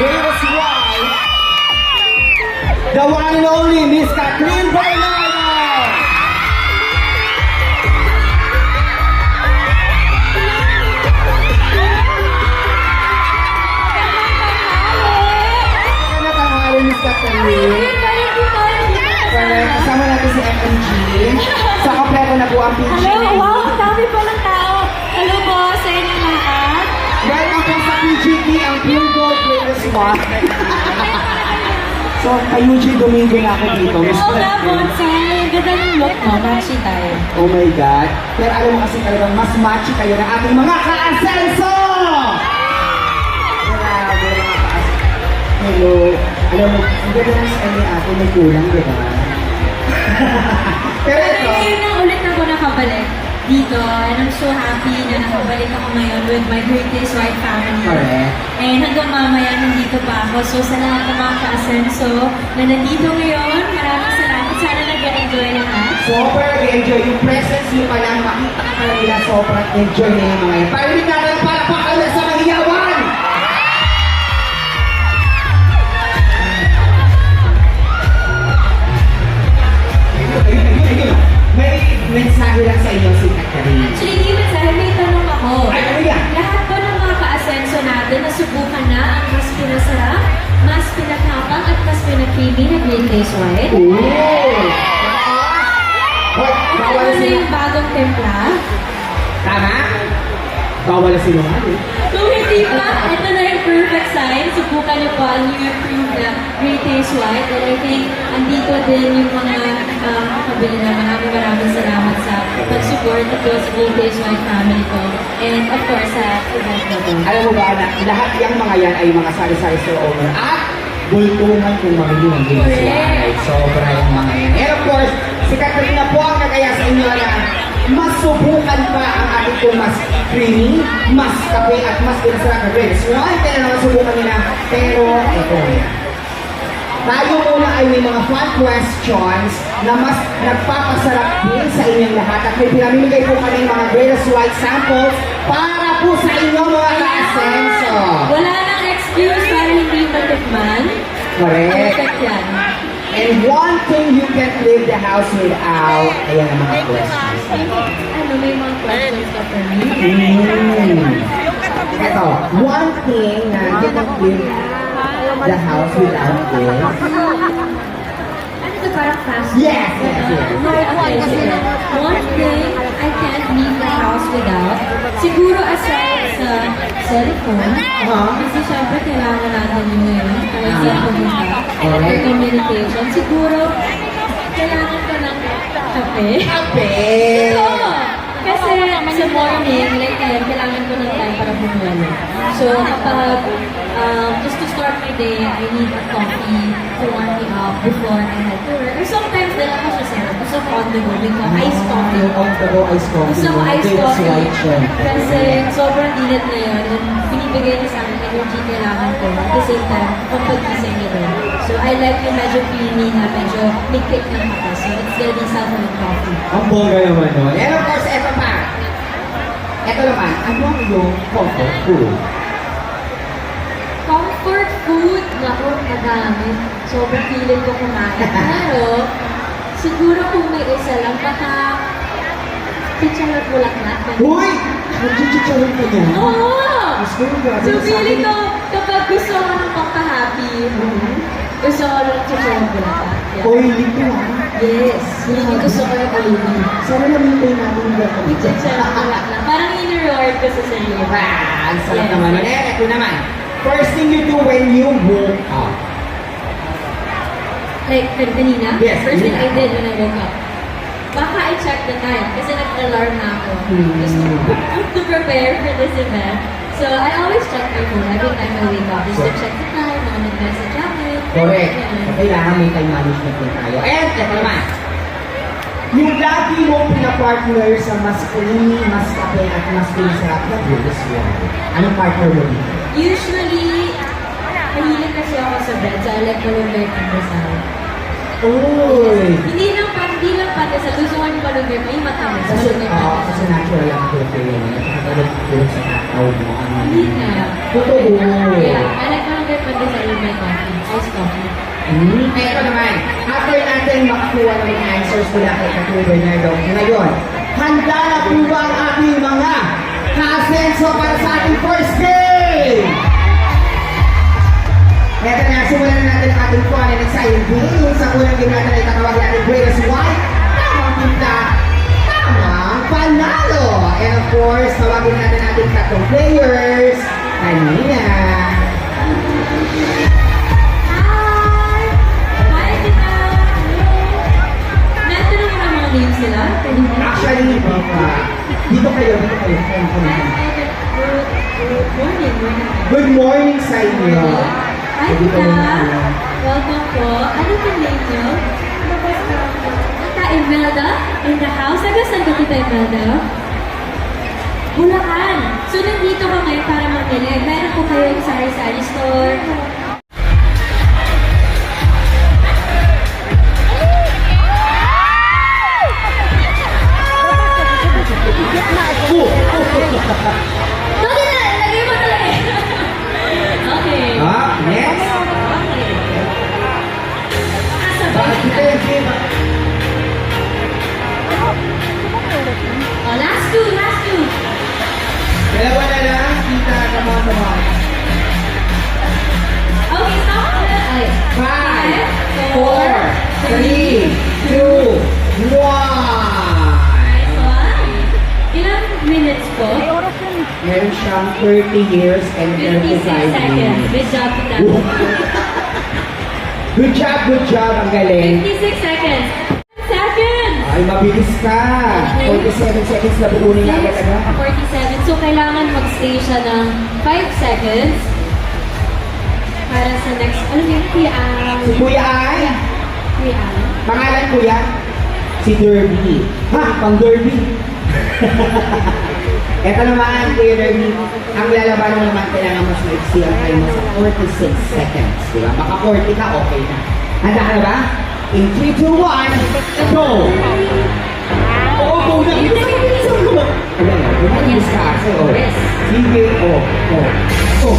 Girls White, the one and only Miss Kathleen? Correct. Kasama natin si FMG. Sa kompleto na po ang PG. Hello, wow, ang dami pa ng Greatest Spot. So, kay Eugene Domingo na ako dito. Miss Oo nga. Bonsai. Ganda ng look mo. Matchy tayo. Oh my God. Pero alam mo kasi talagang mas matchy kayo ng ating mga ka-asenso! Grabe mga ka Hello. Alam mo, ang ganda ng sa ni ate may kulang, di ba? Pero Pero ito, dito. And I'm so happy na nakabalik ako ngayon with my greatest right family. Correct. And hanggang mamaya nandito pa ako. So sa lahat ng mga ka-asenso na nandito ngayon, maraming salamat. Sana nag-enjoy lahat. sobrang enjoy yung presence niyo pa lang, makita ka nila, sobrang enjoy na yung mga yan. Parinig natin para pa sa Bawal na sinungaling. Kung hindi pa, ito na yung perfect sign. Subukan niyo po ang new approved na Great Taste White. And I think, andito din yung mga um, kabili na maraming maraming salamat sa pag-support ito sa Great Taste White family ko. And of course, sa event na to. Alam mo ba na lahat yung mga yan ay mga sari-sari store owner at bultungan kung mamili ng Guinness Correct. Wine. Sobra yung mga yan. And of course, si Katrina po ang nagaya sa inyo na masubukan pa ang ating kung mas creamy, mas kape at mas pinasarap na drinks. One, kaya naman subukan nila. Pero, ito yan. Tayo muna ay may mga fun questions na mas nagpapasarap din sa inyong lahat. At may pinamimigay po kami mga greatest white samples para po sa inyo mga ka-asenso. Wala nang excuse para hindi matikman. Correct. Perfect yan. And one thing you can't leave the house without, ayan ang mga questions. Ano, may mga questions ka for me? Mm. Ito, one thing na you can't leave the house without is... Ano to, parang fast? Yes, yes, yes. One thing house without, siguro aside sa cellphone, Uh-huh. kasi syempre kailangan natin yun ngayon, kahit sa pumunta, for Correct. communication, siguro kailangan ko ng kape. Kape! Oo. Kasi sa morning, like ngayon, kailangan ko ng time para bumuelo. So, kapag um, just to start my day, I need a coffee to warm me up before I head to work. Or sometimes, dala ko siya sir. Gusto ko on the go. May ko iced coffee. Yung on the go iced coffee. Gusto ko Greatest coffee. Kasi sobrang init na yun. And binibigay niya sa akin energy kailangan ko. At the same time, pampagising niya din. So, I like yung medyo creamy na medyo kick ng kape. So, it's gonna be self-made coffee. Ang bongga naman nun. And of course, eto pa. Eto naman, ano ang iyong comfort food? Comfort food, naku, madami. Sobrang feeling ko kumain. Pero, siguro kung may isa lang, baka chicharon bulaklak. Uy! Nagchichicharin ka niya? Oo! Mas ko yung So, feeling ko, kapag gusto ko ng pagka-happy, gusto ko ng chicharon bulaklak. Yeah. Oily ko ah. Yes, hindi gusto ko yung oily. Sana namintay natin yung chicharon bulaklak. Parang in-reward ko sa sarili. Wow! Ang sarap Yes. naman. Eh, ito naman. First thing you do when you woke up. Like, kan- kanina? Yes, First thing I did when I woke up. Baka I check the time kasi nag-alarm na ako. Hmm. Just to, to prepare for this event. So, I always check my phone every time I wake up. Just to check the time, mga nag-message akin. Correct. So, kailangan may time management din tayo. And, ito naman. Yung lagi mong pinapartner sa mas creamy, mas kape, at mas pinasarap na British wine. Anong partner mo dito? Usually, mahilig kasi ako sa bread. So, I like malunggay pandesal. Uy! Hindi lang pa, hindi lang pandesal. Gusto ko yung malunggay. May matamis. Kasi, oo, kasi pandesal. natural lang ang Pilipino yun. At nakatulog tulog sa kakao mo. Ang Hindi na. Totoo. Yeah, I like malunggay pandesal. Hmm, eto naman. After natin makakuha ng mga answers mula kay Katulad Bernardo, ngayon, handa na po ba ang ating mga ka-asenso para sa ating first game? Eto na, simulan na natin ang ating fun and exciting game. Sa unang game natin ay tatawagin natin Greatest White. Tamang punta, tamang panalo. And of course, tawagin natin ating tatlong players. Kanina. Actually, uh, dito kayo, dito kayo. Kayo, kayo, kayo. Good, morning, morning. Good morning sa inyo. Hi, Tita! Welcome po. Ano yung name niyo? Tita Imelda in the house. Taga saan ka, Tita Imelda? Bulacan. So, nandito ka ngayon para mamili. Meron po kayo sa sari-sari store. Three, two, one. Nice one. Ilang minutes po? Meron siyang 30 years and 56 35 seconds. minutes. Good job, Tita. Good job, good job. Ang galing. 56 seconds. Seconds! Ay, mabilis ka. 47 seconds na buunin na agad-agad. 47. So, kailangan mag-stay siya ng 5 seconds para sa next, ano yun, Kuya Ang. Kuya ay, Kuya Ang. Pangalan Kuya, si Derby. Ha, pang Derby. Ito naman, Kuya Derby, ang lalaban mo naman kailangan mas maiksi ang time sa 46 seconds. Di ba? Maka 40 ka, okay na. Handa ka na ba? In 3, 2, 1, go! Oo, go na! Kasi, oh. Yes. Sige, oh, oh, oh,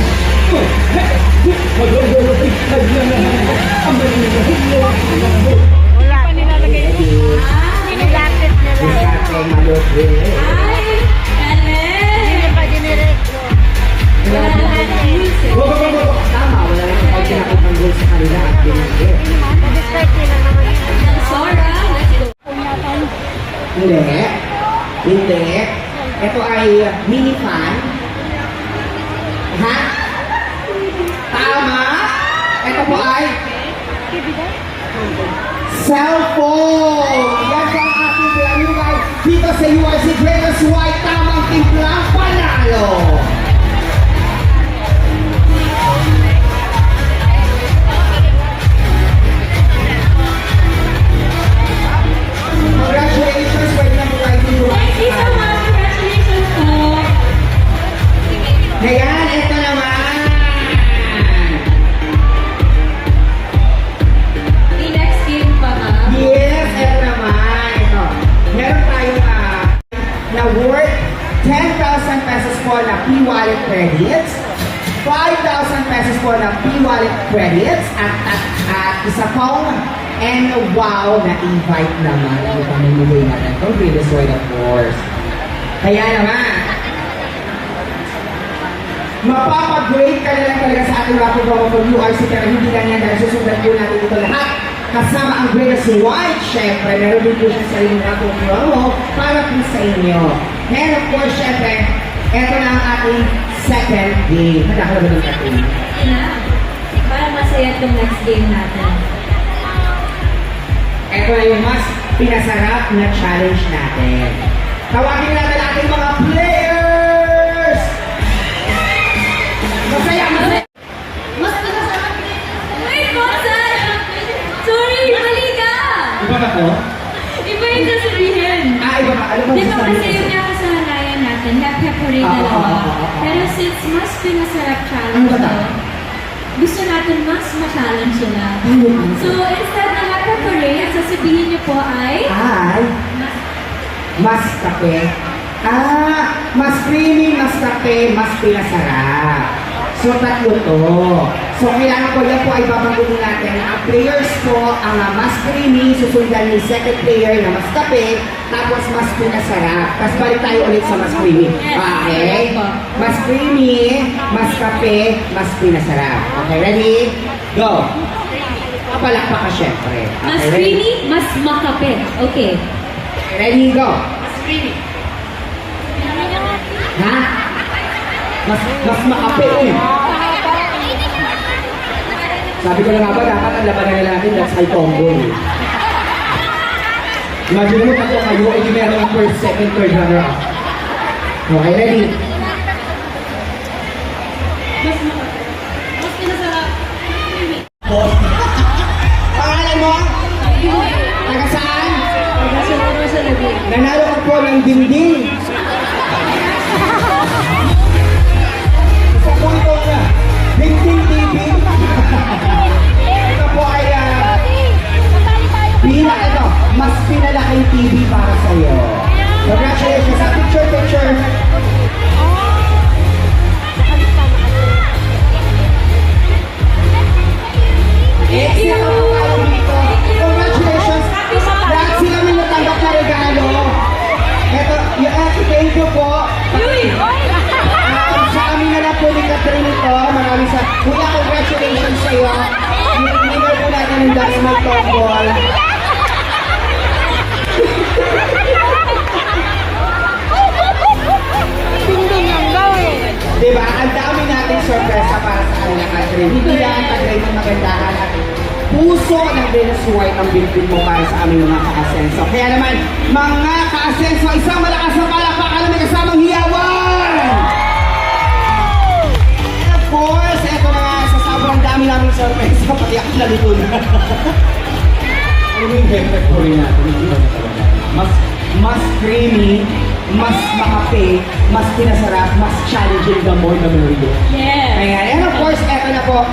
oh, ay, ay, ay, ang galing na, ay, Wala. Nilalagay ay, Ah, Nilapit na lang. ate, malupit. Ay! Galing! Hindi pa diniretso. Wala na. Tama, wala nang pag kinakit ng goal sa kanila at binigay. Nag-start nila naman. Sora, let's go. Hindi. Hindi. Ito ay mini fan. Ha? Tama. Ito po ay cellphone. Yan po ang ating pinamigay dito sa URC Greatest White. Tamang timplang panalo. 5,000 pesos po na P-Wallet credits, at, at, at isa pong and wow na invite naman ang pamimigay natin from previous word of course. Kaya naman, Mapapag-grade ka na lang talaga sa ating Rapid Promo from URC pero hindi lang yan dahil susundan po natin ito lahat. Kasama ang greatest white, syempre, meron din po siya sa inyong Rapid Promo para po sa inyo. And of course, syempre, eto na ang ating second game. Handa ka na ba ng katin? Yun na. Para masaya itong next game natin. Ito na yung mas pinasarap na challenge natin. Tawagin natin ating mga players! Masaya, masaya! Mas masasarap Wait, Bonsai! Sorry, mali ka! Iba ba to? Iba yung sasabihin. Ah, iba ba? Ano ba Di ba sasabihin kasi ko? yung happy happy rin Ah, dalawa. ah, ah, ah, ah. Pero since mas pinasarap Ano challenge to, to? gusto natin mas ma-challenge sila. Ano ba? So, instead na rin, ang sasabihin niyo po ay, Ay, mas mas kape. Ah, mas creamy, mas kape, mas pinasarap. So, tatlo to. So, kailangan ko yan po ay babanggutin natin. Ang players po, ang ah, mas creamy, susundan ni second player na mas kape, tapos mas pinasarap. Tapos balik tayo ulit sa mas creamy. Okay? Mas creamy, mas kape, mas pinasarap. Okay, ready? Go! Papalakpak ka syempre. Mas Okay, ready? creamy, mas makape. Okay. Ready, go! Ha? Mas, mas makape eh. Sabi ko na nga ba, dapat ang labanan na natin, that's my combo eh. Imagine mo, tatlo kayo, hindi meron ng first, second, third runner up. Okay, ready? Mas pinasarap. Pangalan mo? Taga saan? Nanalo ka po ng dingding. Pina ito, mas pinalaking TV para sa iyo. Congratulations sa picture picture. Exit na po tayo dito. Congratulations. Lahat sila may natanggap na regalo. Ito, yung uh, thank you po. Sa amin na lang po ni Catherine ito. Maraming sa... Kuya, congratulations sa iyo. Winner po natin ng Decimal Tombol. Diba? Ang dami nating sorpresa para sa kanila, Catherine. Hindi lang ang tagay ng magandahan puso ng Venus White ang binbin mo para sa aming mga ka-asenso. Kaya naman, mga ka-asenso, isang malakas na palakpakan na may kasamang hiyawan! And of course, eto na nga, sa sobrang dami naming sorpresa, pati ako nalito na. ano yung favorite ko rin natin? Mas, mas creamy, mas makape, mas pinasarap, mas challenging the more the merrier. Yes. Ayan, and of course, eto na po.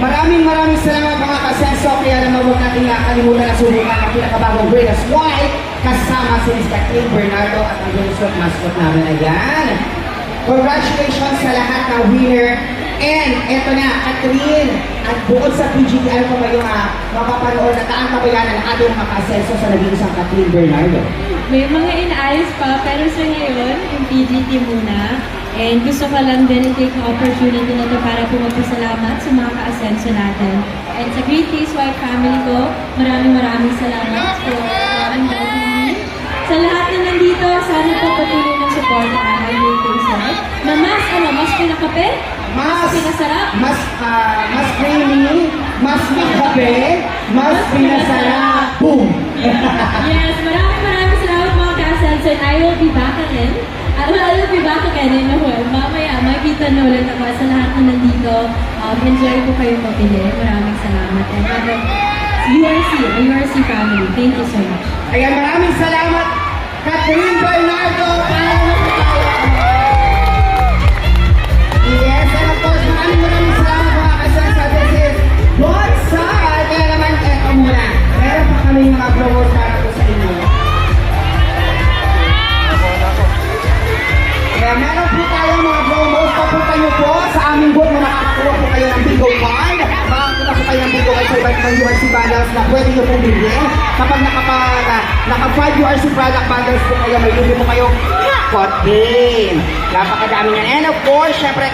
Maraming maraming salamat mga kasenso. Kaya naman huwag natin nakakalimutan na subukan ang pinakabagong Greatest White kasama si Miss Kathleen Bernardo at ang gunsot mascot namin. Ayan. Congratulations sa lahat ng winner. And eto na, Catherine, at bukod sa PGT, ano pa ba yung uh, mapapanood at ang kabayanan ng ating mga kasenso sa naging isang Kathleen Bernardo? May mga inaayos pa, pero sa ngayon, yung PGT muna. And gusto ko lang din i-take ang opportunity na to para po magpasalamat sa mga ka-asenso natin. And sa Great Taste White family ko, maraming maraming salamat po uh, inviting me. Sa lahat na nandito, sana po patuloy ng support ng aming Great Taste White. Na mas, ano, mas pinakape, Mas, pinasarap, mas, ah, mas creamy, mas makape, mas pinasarap. Boom! yes, maraming ka-asenso and I will be back again. I will, I be back again in a while. Mamaya, makikita na ulit ako sa lahat na nandito. Um, enjoy po kayo mapili. Maraming salamat. And have a URC, URC family. Thank you so much. Ayan, maraming salamat, Catherine Bernardo. Paano na? Yes, and of course, maraming maraming salamat mga. This is Bonsai. Kaya naman, eto muna. Meron pa kami mga promos sa iba't ibang URC bundles na pwede nyo pong bilhin. Kapag nakapag, naka 5 URC product bundles po kayo, may libre po kayo. Kotin! Napakadami yan. And of course, syempre,